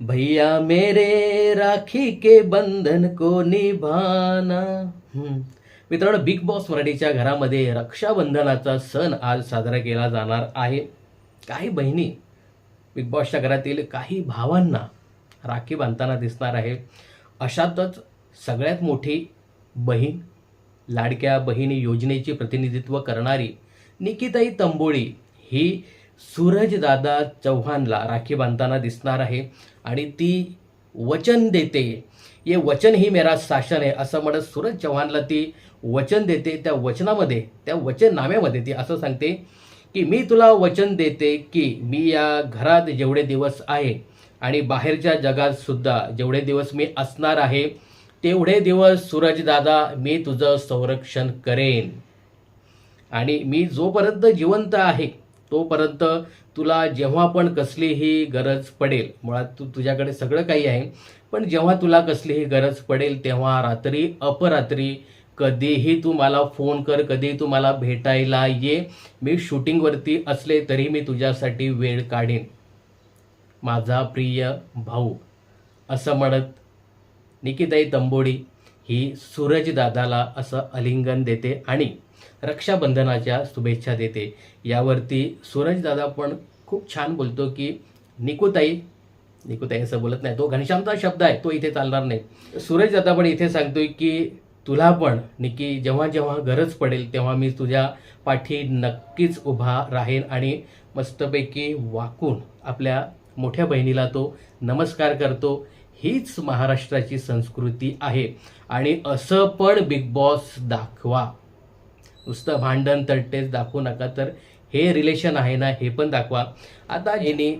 भैया मेरे राखी के बंधन को निभाना. मित्रांनो बिग बॉस मराठीच्या घरामध्ये रक्षाबंधनाचा सण आज साजरा केला जाणार आहे. काही बहिणी बिग बॉसच्या घरातील काही भावांना राखी बांधताना दिसणार आहे. अशातच सगळ्यात मोठी बहीण लाडक्या बहिणी योजनेचे प्रतिनिधित्व करणारी निकिताई तंबोळी ही सूरजदादा चव्हाणला राखी बांधताना दिसणार आहे आणि ती वचन देते. ये वचन ही मेरा शासन आहे असं म्हणत सूरज चव्हाणला ती वचन देते. त्या वचनामध्ये त्या वचननाम्यामध्ये ती असं सांगते की मी तुला वचन देते की मी या घरात जेवढे दिवस आहे आणि बाहेरच्या जगात सुद्धा जेवढे दिवस मी असणार आहे तेवढे दिवस सूरजदादा मी तुझं संरक्षण करेन. आणि मी जोपर्यंत जिवंत आहे तोपर्यंत तुला जेव्हा पण कसलीही गरज पडेल मुळात तू तुझ्याकडे सगळं काही आहे पण जेव्हा तुला कसलीही गरज पडेल तेव्हा रात्री अपरात्री कधीही तू मला फोन कर कधीही तू मला भेटायला ये. मी शूटिंगवरती असले तरी मी तुझ्यासाठी वेळ काढेन. माझा प्रिय भाऊ असं म्हणत निकिताई तंबोडी ही सूरजदादाला असं अलिंगन देते आणि रक्षाबंधनाच्या शुभेच्छा देते. यावरती सूरजदादा पण खूप छान बोलतो की निकुताई निकुताई असं बोलत नाही तो घनश्यामचा शब्द आहे तो इथे चालणार नाही. सूरजदादा पण इथे सांगतोय की तुला पण निकी जेव्हा जेव्हा गरज पडेल तेव्हा मी तुझ्या पाठी नक्कीच उभा राहीन आणि मस्तपैकी वाकून आपल्या मोठ्या बहिणीला तो नमस्कार करतो. हीच महाराष्ट्राची संस्कृती आहे. आणि असं पण बिग बॉस दाखवा. नुसतं भांडण तट्टेच दाखवू नका तर हे रिलेशन आहे ना हे पण दाखवा. आता हिने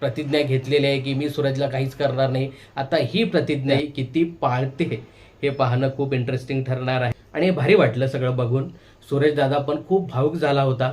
प्रतिज्ञा घेतलेली आहे की मी सूरजला काहीच करणार नाही. आता ही प्रतिज्ञा किती पाळते हे पाहणं खूप इंटरेस्टिंग ठरणार आहे. आणि हे भारी वाटलं सगळं बघून. सूरज दादा पण खूप भावुक झाला होता.